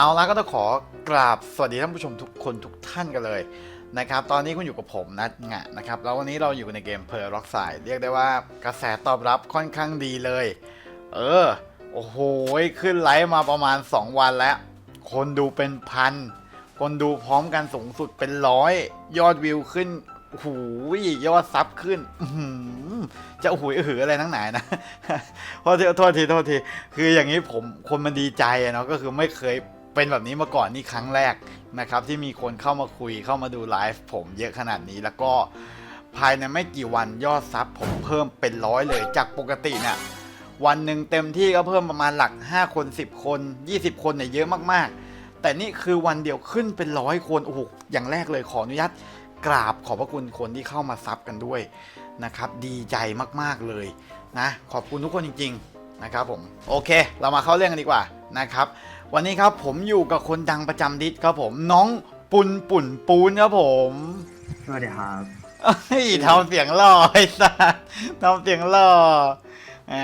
เอาละก็ต้องขอกราบสวัสดีท่านผู้ชมทุกคนทุกท่านกันเลยนะครับ ตอนนี้คุณอยู่กับผมนัทงะนะครับ แล้ววันนี้เราอยู่ในเกมเพล r ร็อกไซเรียกได้ว่ากระแสตอบรับค่อนข้างดีเลย เออ โอ้โห ขึ้นไลฟ์มาประมาณ 2 วันแล้ว คนดูเป็นพัน คนดูพร้อมกันสูงสุดเป็นร้อย ยอดวิวขึ้นโอ้โหยอดซับขึ้นจะหอือหืออะไรทั้งไหนนะโทษทีโทษทีโทษที คืออย่างนี้ผมคนมันดีใจเนาะก็คือไม่เคย เป็นแบบนี้มาก่อนนี่ครั้งแรกนะครับที่มีคนเข้ามาคุยเข้ามาดูไลฟ์ผมเยอะขนาดนี้แล้วก็ภายในไม่กี่วันยอดซับผมเพิ่มเป็นร้อยเลยจากปกติเนี่ยวันหนึ่งเต็มที่ก็เพิ่มประมาณหลัก 5 คน 10 คน 20 คนเนี่ยเยอะมากๆ แต่นี่คือวันเดียวขึ้นเป็นร้อยคนโอ้โหอย่างแรกเลยขออนุญาตกราบขอบพระคุณคนที่เข้ามาซับกันด้วยนะครับดีใจมากๆเลยนะ ขอบคุณทุกคนจริง ๆ นะครับผมโอเค เรามาเข้าเรื่องกันดีกว่านะครับ วันนี้ครับผมอยู่กับคนดังประจำดิสครับผมน้องปุนปุ่นปูนครับผมสวัสดีครับเฮ้ยทำเสียงหล่อไอ้สัสทำเสียงหล่อแหม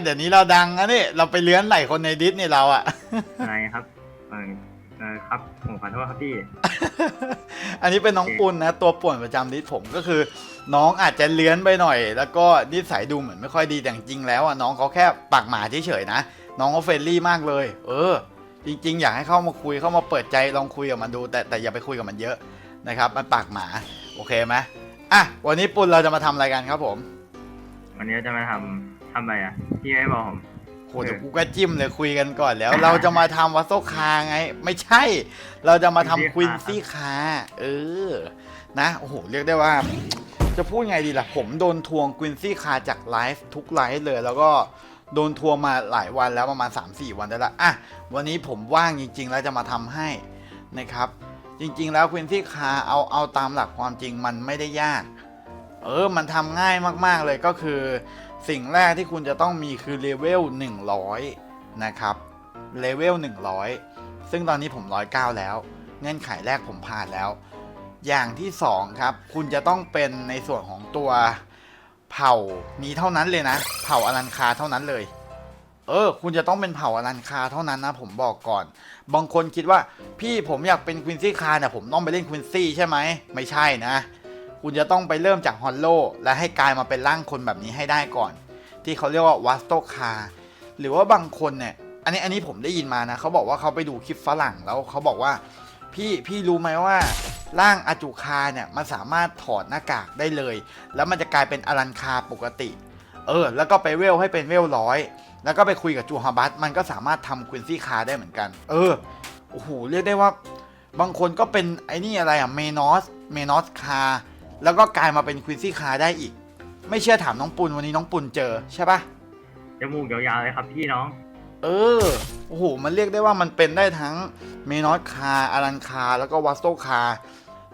เดี๋ยวนี้เราดังนะนี่เราไปเลื้อนไหลคนในดิสนี่เราอะอะไรครับเออเออครับผมขอโทษครับพี่ อันนี้เป็นน้องปุณนะ ตัวป่วนประจำดิสผมก็คือ น้องอาจจะเลื้อนไปหน่อย แล้วก็นิสัยดูเหมือนไม่ค่อยดีแต่จริงๆแล้วอะน้องเขาแค่ปากหมาเฉยๆนะ น้องเขาเฟรนลี่มากเลย เออ จริง ๆ อยากให้เข้ามาคุยเข้ามาเปิดใจลองคุยกับมันดู แต่แต่อย่าไปคุยกับมันเยอะนะครับ มันปากหมา โอเคไหมอะวันนี้ปุณเราจะมาทำอะไรกันครับผมวันนี้จะมาทำทำอะไรอะพี่ไม่บอกผม โหเดี๋ยวกูก็จิ้มเลยคุยกันก่อนแล้ว เราจะมาทำวัสโซคาไง ไม่ใช่ เราจะมาทำควินซี่คาเออนะโอ้โหเรียกได้ว่า จะพูดไงดีล่ะ ผมโดนทวงควินซี่คาจากไลฟ์ทุกไลฟ์เลยแล้วก็ โดนทัวงมาหลายวันแล้วประมาณ 3-4 วันได้ละอะวันนี้ผมว่างจริง ๆ แล้วจะมาทำให้นะครับ จริง ๆ แล้วควินซี่คาเอาเอาตามหลักความจริงมันไม่ได้ยาก เออมันทำง่ายมากๆเลยก็คือ สิ่งแรกที่คุณจะต้องมีคือเลเวล100 นะครับเลเวล100 ซึ่งตอนนี้ผม 109 แล้ว เงื่อนไขแรกผมผ่านแล้ว อย่างที่ 2 ครับ คุณจะต้องเป็นในส่วนของตัว เผ่านี้เท่านั้นเลยนะ เผ่าอลันคาเท่านั้นเลย เออ คุณจะต้องเป็นเผ่าอลันคาเท่านั้นนะ ผมบอกก่อน บางคนคิดว่า พี่ผมอยากเป็นควินซี่คาเนี่ยผมต้องไปเล่นควินซี่ใช่ไหมไม่ใช่นะ คุณจะต้องไปเริ่มจากฮอลโลและให้กลายมาเป็นร่างคนแบบนี้ให้ได้ก่อน ที่เขาเรียกว่าวัสโตคาหรือว่าบางคนเนี่ยอันนี้อันนี้ผมได้ยินมานะเขาบอกว่าเขาไปดูคลิปฝรั่งแล้วเขาบอกว่า พี่พี่รู้ไหมว่าร่างอาจุคาเนี่ยมันสามารถถอดหน้ากากได้เลย แล้วมันจะกลายเป็นอลันคาปกติ เออ แล้วก็ไปเวลให้เป็นเวลร้อยแล้วก็ไปคุยกับจูฮาบัตมันก็สามารถทำควินซี่คาได้เหมือนกัน เออโอ้โหเรียกได้ว่า บางคนก็เป็นไอ้นี่อะไรอะเมนอสเมนอสคาแล้วก็กลายมาเป็นควินซี่คาได้อีก ไม่เชื่อถามน้องปุณวันนี้น้องปุณเจอใช่ปะจมูกยาวๆเลยครับพี่น้อง เออ โอ้โห มันเรียกได้ว่ามันเป็นได้ทั้งเมนอสคาอารันคา แล้วก็วัสโตคา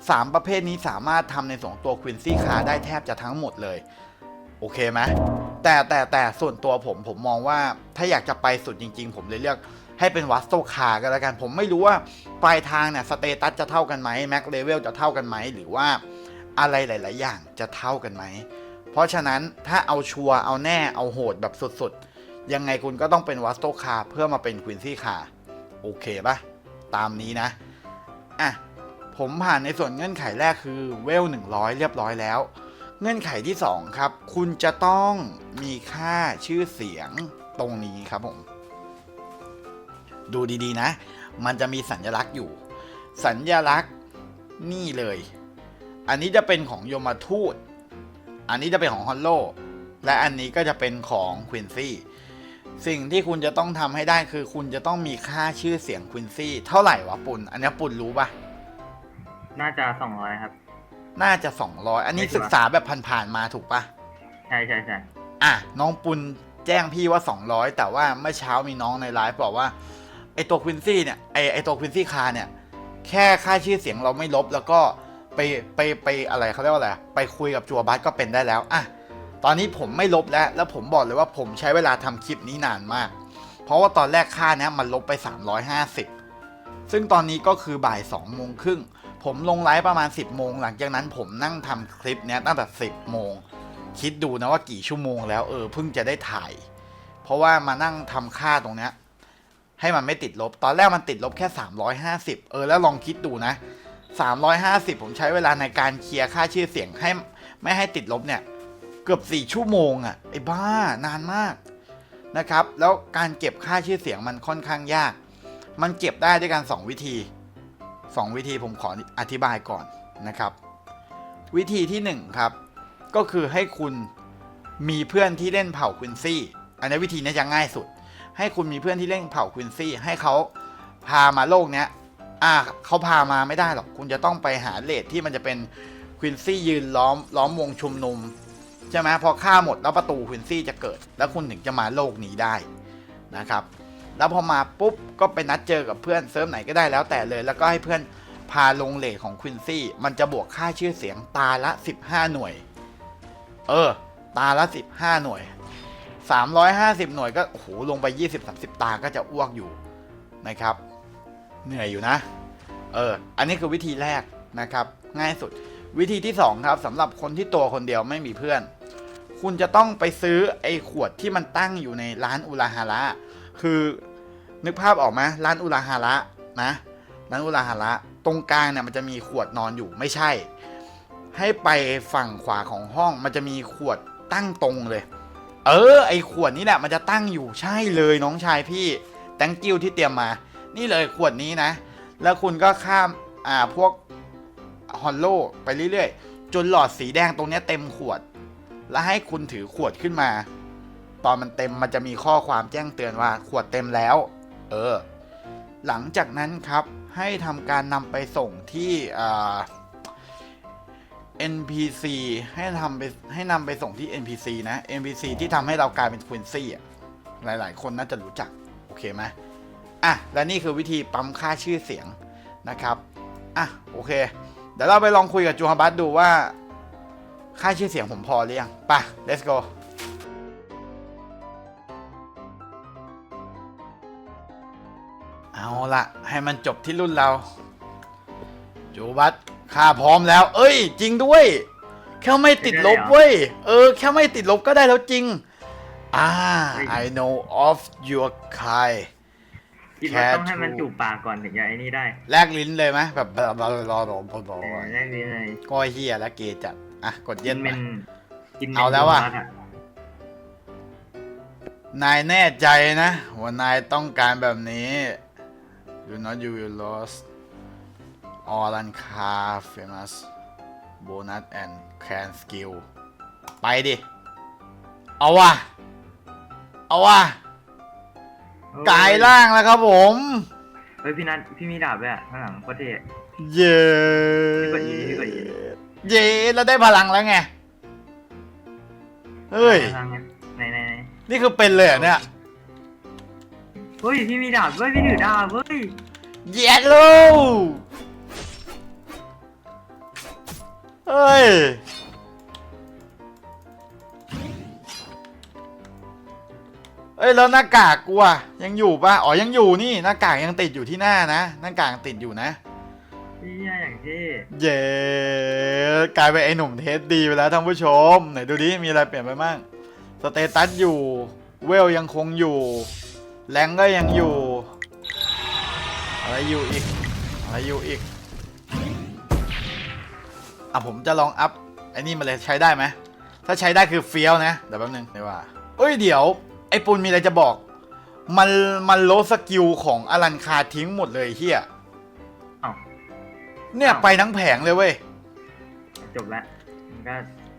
สามประเภทนี้สามารถทำในสองตัวควินซี่คาได้แทบจะทั้งหมดเลย โอเคไหมแต่แต่แต่ส่วนตัวผมผมมองว่าถ้าอยากจะไปสุดจริง ๆ ผมเลยเลือกให้เป็นวัสโตคาก็แล้วกัน ผมไม่รู้ว่าปลายทางเนี่ยสเตตัสจะเท่ากันไหมแม็กเลเวลจะเท่ากันไหมหรือว่าอะไรหลาย ๆ อย่างจะเท่ากันไหมเพราะฉะนั้นถ้าเอาชัวร์เอาแน่เอาโหดแบบสุด ๆ ยังไงคุณก็ต้องเป็นวัสโตคาเพื่อมาเป็นควินซี่คาโอเคปะตามนี้นะ อะ ผมผ่านในส่วนเงื่อนไขแรกคือเวล 100 เรียบร้อยแล้ว เงื่อนไขที่ 2 ครับ คุณจะต้องมีค่าชื่อเสียงตรงนี้ครับผม ดูดีๆนะ มันจะมีสัญลักษณ์อยู่ สัญลักษณ์นี่เลย อันนี้จะเป็นของโยมทูต อันนี้จะเป็นของฮอลโล และอันนี้ก็จะเป็นของควินซี่ สิ่งที่คุณจะต้องทำให้ได้คือคุณจะต้องมีค่าชื่อเสียงควินซี่ เท่าไหร่วะปุณอันนี้ปุณรู้ปะน่าจะสองร้อยครับ น่าจะ200อันนี้ไม่ชัวร์ศึกษาแบบผ่านๆมาถูกปะใช่ใช่ใช่อะน้องปุณแจ้งพี่ว่า200แต่ว่าเมื่อเช้ามีน้องในไลฟ์บอกว่าไอตัวควินซี่เนี่ยไอไอตัวควินซี่คาเนี่ย แค่ค่าชื่อเสียงเราไม่ลบแล้วก็ไปไปไปอะไรเขาเรียกว่าอะไรไปคุยกับจัวบัสก็เป็นได้แล้วอะ ตอนนี้ผมไม่ลบแล้ว แล้วผมบอกเลยว่าผมใช้เวลาทำคลิปนี้นานมาก เพราะว่าตอนแรกค่าเนี้ยมันลบไป 350 ซึ่งตอนนี้ก็คือบ่าย2โมงครึ่ง ผมลงไลฟ์ประมาณ 10 โมง หลังจากนั้นผมนั่งทำคลิปเนี้ยตั้งแต่ 10 โมง คิดดูนะว่ากี่ชั่วโมงแล้วเออเพิ่งจะได้ถ่าย เพราะว่ามานั่งทำค่าตรงเนี้ยให้มันไม่ติดลบ ตอนแรกมันติดลบแค่ 350 เออ แล้วลองคิดดูนะ 350 ผมใช้เวลาในการเคลียร์ค่าชื่อเสียงให้ไม่ให้ติดลบเนี่ย เกือบ 4 ชั่วโมงอะ่ะไอ้บ้านานมากนะครับ แล้วการเก็บค่าชื่อเสียงมันค่อนข้างยาก มันเก็บได้ด้วยกัน2วิธี 2 วิธีผมขออธิบายก่อนนะครับ วิธีที่ 1 ครับ ก็คือให้คุณมีเพื่อนที่เล่นเผ่าควินซี่อันนี้วิธีนี้จะง่ายสุด ให้คุณมีเพื่อนที่เล่นเผ่าควินซี่ให้เขาพามาโลกเนี้ยอ่าเขาพามาไม่ได้หรอก คุณจะต้องไปหาเลทที่มันจะเป็นควินซี่ยืนล้อมล้อมวงชุมนุม ใช่ไหมพอฆ่าหมดแล้วประตูควินซี่จะเกิด แล้วคุณถึงจะมาโลกนี้ได้นะครับ แล้วพอมาปุ๊บก็ไปนัดเจอกับเพื่อนเซิร์ฟไหนก็ได้แล้วแต่เลย แล้วก็ให้เพื่อนพาลงเลทของควินซี่มันจะบวกค่าชื่อเสียงตาละ 15 หน่วย เออ ตาละ 15 หน่วย 350 หน่วยก็โอ้โหลงไป 20-30 ตาก็จะอ้วกอยู่นะครับ เหนื่อยอยู่นะ เออ อันนี้คือวิธีแรกนะครับ ง่ายสุด วิธีที่ 2 ครับสำหรับคนที่ตัวคนเดียวไม่มีเพื่อน คุณจะต้องไปซื้อไอ้ขวดที่มันตั้งอยู่ในร้านอุราฮาระคือนึกภาพออกไหมร้านอุราฮาระนะร้านอุราฮาระตรงกลางเนี่ยมันจะมีขวดนอนอยู่ไม่ใช่ ให้ไปฝั่งขวาของห้องมันจะมีขวดตั้งตรงเลย เออ ไอขวดนี้แหละมันจะตั้งอยู่ใช่เลยน้องชายพี่แตงกิ้วที่เตรียมมา นี่เลยขวดนี้นะ แล้วคุณก็ข้ามอ่าพวกฮอนโลไปเรื่อยๆ จนหลอดสีแดงตรงนี้เต็มขวด แล้วให้คุณถือขวดขึ้นมา ตอนมันเต็มมันจะมีข้อความแจ้งเตือนว่าขวดเต็มแล้ว เออ หลังจากนั้นครับให้ทำการนำไปส่งที่อ่า NPC ให้ทำไปให้นำไปส่งที่ NPC นะ NPC ที่ทำให้เรากลายเป็นควินซี่อะหลาย ๆ คนน่าจะรู้จัก โอเคไหมอะ และนี่คือวิธีปั๊มค่าชื่อเสียงนะครับ อะ โอเค เดี๋ยวเราไปลองคุยกับจูฮับัสดูว่า ค่าชื่อเสียงผมพอหรือยังไป let's go เอาละให้มันจบที่รุ่นเรา จูบัสค่าพร้อมแล้ว เอ้ย จริงด้วย แค่ไม่ติดลบเว้ย เออ แค่ไม่ติดลบก็ได้แล้วจริง อ่า I know of your kind คิดว่าต้องให้มันแค่ถูกจูบปากก่อนถึงจะไอ้นี่ได้ แลกลิ้นเลยไหมแบบรอรอรอรอรอเออแรกนี้เลยก็เฮียและเกย์จัด อะ กดกิเย็นนไป เป็นกินป็นเอาแล้วอะโดนัทนายแน่ใจนะว่านายต้องการแบบนี้ Do not you will lose all and car famous bonus and can skill ไปดิ เอาว่ะ เอาว่ะกายล่างแล้วครับผม เฮ้ยพี่นัทพี่มีดาบด้วยอะข้างหลังโคตรเท่ เย้พี่กด E พี่กด E เย้แล้วได้พลังแล้วไง เฮ้ยทางไงไหนไหนไหนนี่คือเป็นเลยเหรอเนี่ย เฮ้ยพี่มีดาบเว้ยพี่ถือดาบเว้ยเย็ดลูเฮ้ย เอ้ยแล้วหน้ากากกูอะยังอยู่ปะอ๋อยังอยู่นี่หน้ากากยังติดอยู่ที่หน้านะ หน้ากากยังติดอยู่นะ พี่อย่างเท่ เย้ กลายเป็นไอ้หนุ่มเทสดีไปแล้วท่านผู้ชม ไหนดูดิ มีอะไรเปลี่ยนไปบ้างสเตตัสอยู่ เวลยังคงอยู่ แรงก็ยังอยู่ อะไรอยู่อีก อะไรอยู่อีก อะผมจะลองอัพไอ้นี่มาเลยใช้ได้ไหม ถ้าใช้ได้คือเฟี้ยวนะ เดี๋ยวแป๊บนึงเดี๋ยวว่าเอ้ยเดี๋ยว ไอ้ปูนมีอะไรจะบอก มันมันลดสกิลของอลันคาทิ้งหมดเลยเฮียเอ้าเนี่ยไปทั้งแผงเลยเว้ย จบละมันก็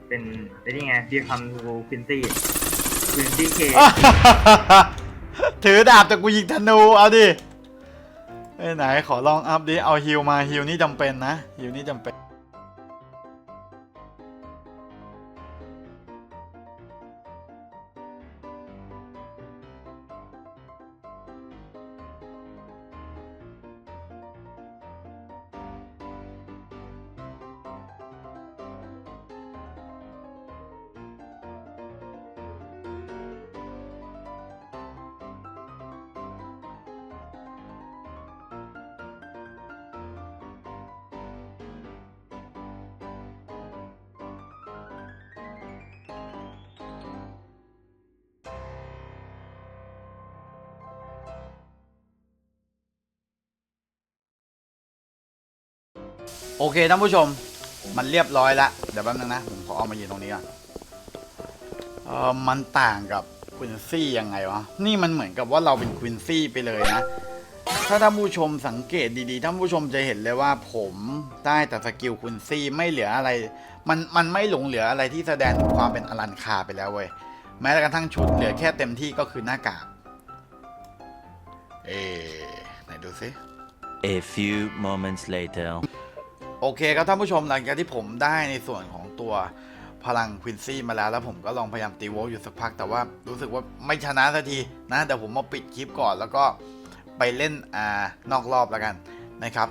เป็นไอ้นี่ไงพี่คำทูควินซี่ควินซี่เคถือดาบแต่กูยิงธนู เอาดิไหนขอลองอัพดิ เอาฮิลมาฮิลนี่จำเป็นนะฮิลนี่จำเป็น โอเคท่านผู้ชม มันเรียบร้อยและเดี๋ยวแป๊บนึงนะ ผมขอเอามายืนตรงนี้ก่อนเออมันต่างกับควินซี่ยังไงวะ นี่มันเหมือนกับว่าเราเป็นควินซี่ไปเลยนะ ถ้าท่านผู้ชมสังเกตดีๆท่านผู้ชมจะเห็นเลยว่าผมได้แต่สกิลควินซี่ไม่เหลืออะไร มันมันไม่หลงเหลืออะไรที่แสดงถึงความเป็นอลันคาไปแล้วเว้ย แม้กระทั่งชุดเหลือแค่เต็มที่ก็คือหน้ากาก เอ๊ะไหนดูซิ A few moments later. โอเคครับท่านผู้ชมหลังจากที่ผมได้ในส่วนของตัวพลังควินซี่มาแล้วแล้วผมก็ลองพยายามตีโวลอยู่สักพักแต่ว่ารู้สึกว่าไม่ชนะสักทีนะแต่ผมมาปิดคลิปก่อนแล้วก็ไปเล่นอ่านอกรอบแล้วกันนะครับ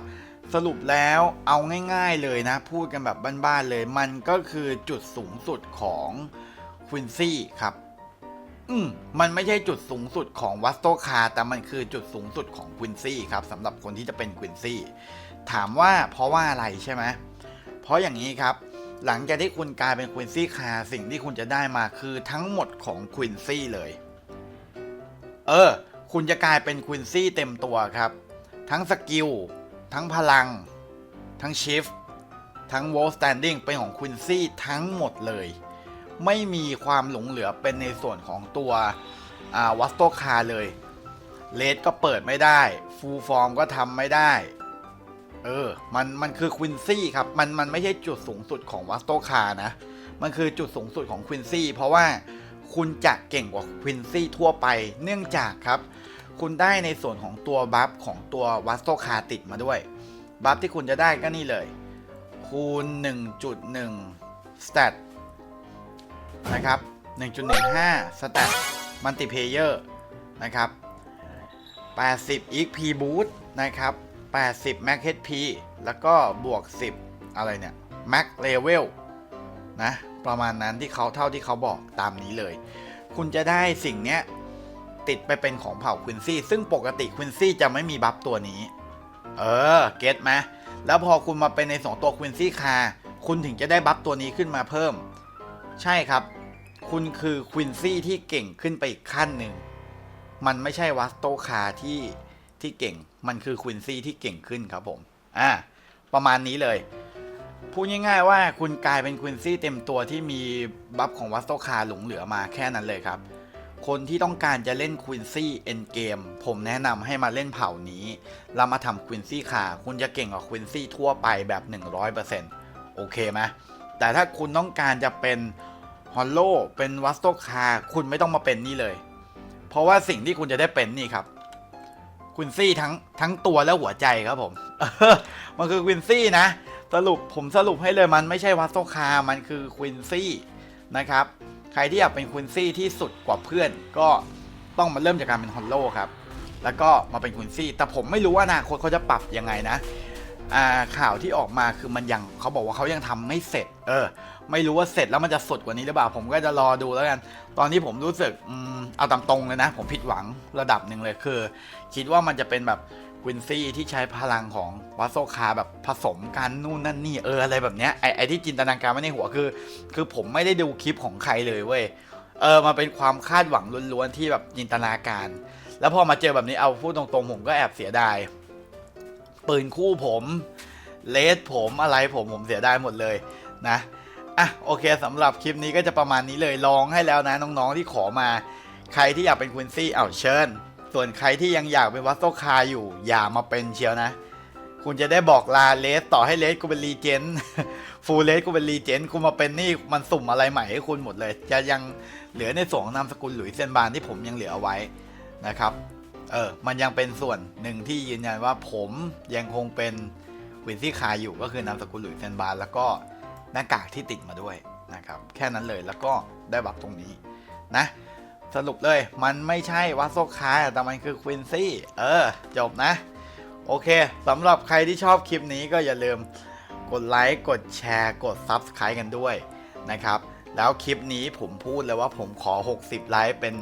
สรุปแล้วเอาง่ายๆเลยนะ พูดกันแบบบ้านๆเลย มันก็คือจุดสูงสุดของควินซี่ครับ อืมมันไม่ใช่จุดสูงสุดของวัสโตคา แต่มันคือจุดสูงสุดของควินซี่ครับสำหรับคนที่จะเป็นควินซี่ ถามว่าเพราะว่าอะไรใช่ไหมเพราะอย่างนี้ครับ หลังจากที่คุณกลายเป็นควินซี่คา สิ่งที่คุณจะได้มาคือทั้งหมดของควินซี่เลย เออ คุณจะกลายเป็นควินซี่เต็มตัวครับ ทั้งสกิล ทั้งพลัง ทั้งชิฟทั้งวอลสแตนดิ้งเป็นของควินซี่ทั้งหมดเลย ไม่มีความหลงเหลือเป็นในส่วนของตัววัสโตคาเลยเลดก็เปิดไม่ได้ฟูลฟอร์มก็ทำไม่ได้เออ มัน มันคือควินซี่ครับ มัน มันไม่ใช่จุดสูงสุดของวัสโตคานะ มันคือจุดสูงสุดของควินซี่ เพราะว่าคุณจะเก่งกว่าควินซี่ทั่วไป เนื่องจากครับ คุณได้ในส่วนของตัวบัฟของตัววัสโตคาติดมาด้วย บัฟที่คุณจะได้ก็นี่เลย คูณ 1.1สเตต นะครับ 1.15สเตตมัลติเพเยอร์นะครับ 80 XP Boost นะครับ 80 Max HP แล้วก็บวก 10 อะไรเนี่ย Max Level นะ ประมาณนั้นที่เขาเท่าที่เขาบอกตามนี้เลย คุณจะได้สิ่งเนี้ย ติดไปเป็นของเผ่าควินซี่ ซึ่งปกติควินซี่จะไม่มีบัฟตัวนี้ เออ เก็ตไหมแล้วพอคุณมาเป็นในสองตัวควินซี่คาคุณถึงจะได้บัฟตัวนี้ขึ้นมาเพิ่ม ใช่ครับ คุณคือควินซี่ที่เก่งขึ้นไปอีกขั้นหนึ่ง มันไม่ใช่วัสโตคาที่ที่เก่ง มันคือควินซี่ที่เก่งขึ้นครับผม อ่า ประมาณนี้เลย พูดง่ายๆว่าคุณกลายเป็นควินซี่เต็มตัวที่มีบัฟของวัสโตคาหลงเหลือมาแค่นั้นเลยครับ คนที่ต้องการจะเล่นควินซี่เอ็นเกมผมแนะนำให้มาเล่นเผ่านี้แล้วมาทำควินซี่คาคุณจะเก่งกว่าควินซี่ทั่วไปแบบ 100%โอเคไหมแต่ถ้าคุณต้องการจะเป็น ฮอลโลเป็นวัสโตคาคุณไม่ต้องมาเป็นนี่เลย เพราะว่าสิ่งที่คุณจะได้เป็นนี่ครับควินซี่ทั้งทั้งตัวและหัวใจครับผมมันคือควินซี่นะ สรุปผมสรุปให้เลยมันไม่ใช่วัสโตคา มันคือควินซี่นะครับ ใครที่อยากเป็นควินซี่ที่สุดกว่าเพื่อน ก็ต้องมาเริ่มจากการเป็นฮอลโลครับ แล้วก็มาเป็นควินซี่ แต่ผมไม่รู้ว่าอนาคตเขาจะปรับยังไงนะ ข่าวที่ออกมาคือมันยังเขาบอกว่าเขายังทำไม่เสร็จ เออ ไม่รู้ว่าเสร็จแล้วมันจะสดกว่านี้หรือเปล่า ผมก็จะรอดูแล้วกัน ตอนนี้ผมรู้สึกอืมเอาตามตรงเลยนะ ผมผิดหวังระดับหนึ่งเลยคือ คิดว่ามันจะเป็นแบบควินซี่ที่ใช้พลังของวัสโซคาแบบผสมกันนู่นนั่นนี่เอออะไรแบบเนี้ยไอไอที่จินตนาการไว้ในหัวคือ คือผมไม่ได้ดูคลิปของใครเลยเว้ยเออมาเป็นความคาดหวังล้วนๆที่แบบจินตนาการ แล้วพอมาเจอแบบนี้เอาพูดตรงๆผมก็แอบเสียดาย ปืนคู่ผมเลสผมอะไรผมผมเสียไดายหมดเลยนะอะโอเคสำหรับคลิปนี้ก็จะประมาณนี้เลยลองให้แล้วนะน้องๆที่ขอมา ใครที่อยากเป็นควินซี่เอาเชิญ ส่วนใครที่ยังอยากเป็นวัสโตคาอยู่ อย่ามาเป็นเชียวนะ คุณจะได้บอกลาเลสต่อให้เลสกูเป็นรีเจนฟูลเลสกูเป็นรีเจนคุณมาเป็นนี่มันสุ่มอะไรใหม่ให้คุณหมดเลย จะยังเหลือในส่วนของนามสกุลหลุยเซนบานที่ผมยังเหลือเอาไว้นะครับ เออ มันยังเป็นส่วนหนึ่งที่ยืนยันว่าผมยังคงเป็นควินซี่คาอยู่ก็คือนามสกุลหลุยเซนบานแล้วก็หน้ากากที่ติดมาด้วยนะครับ แค่นั้นเลยแล้วก็ได้บัฟตรงนี้นะ สรุปเลยมันไม่ใช่วัสโซคาแต่มันคือควินซี่ เออ จบนะ โอเคสำหรับใครที่ชอบคลิปนี้ก็อย่าลืมกดไลค์กดแชร์กด Subscribe กันด้วยนะครับ แล้วคลิปนี้ผมพูดเลยว่าผมขอ 60 ไลค์เป็น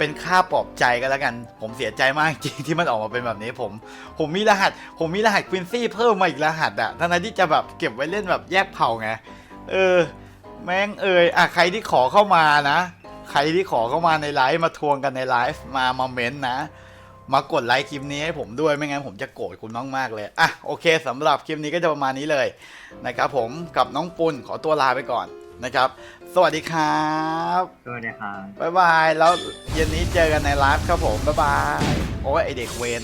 เป็นค่าปลอบใจกันแล้วกัน ผมเสียใจมากจริงที่มันออกมาเป็นแบบนี้ผม ผมมีรหัส ผมมีรหัสควินซี่เพิ่มมาอีกรหัสอะทั้งนั้นที่จะแบบเก็บไว้เล่นแบบแยกเผ่าไงเออ แม่งเอยอะใครที่ขอเข้ามานะ ใครที่ขอเข้ามาในไลฟ์มาทวงกันในไลฟ์มามาเม้นต์นะมากดไลค์คลิปนี้ให้ผมด้วยไม่งั้นผมจะโกรธคุณมากๆเลย อะโอเคสำหรับคลิปนี้ก็จะประมาณนี้เลยนะครับผมกับน้องปุณขอตัวลาไปก่อนนะครับ สวัสดีครับสวัสดีครับบ๊ายบาย แล้วเย็นนี้เจอกันในไลฟ์ครับผม บ๊ายบาย โอ้ยไอเด็กเวน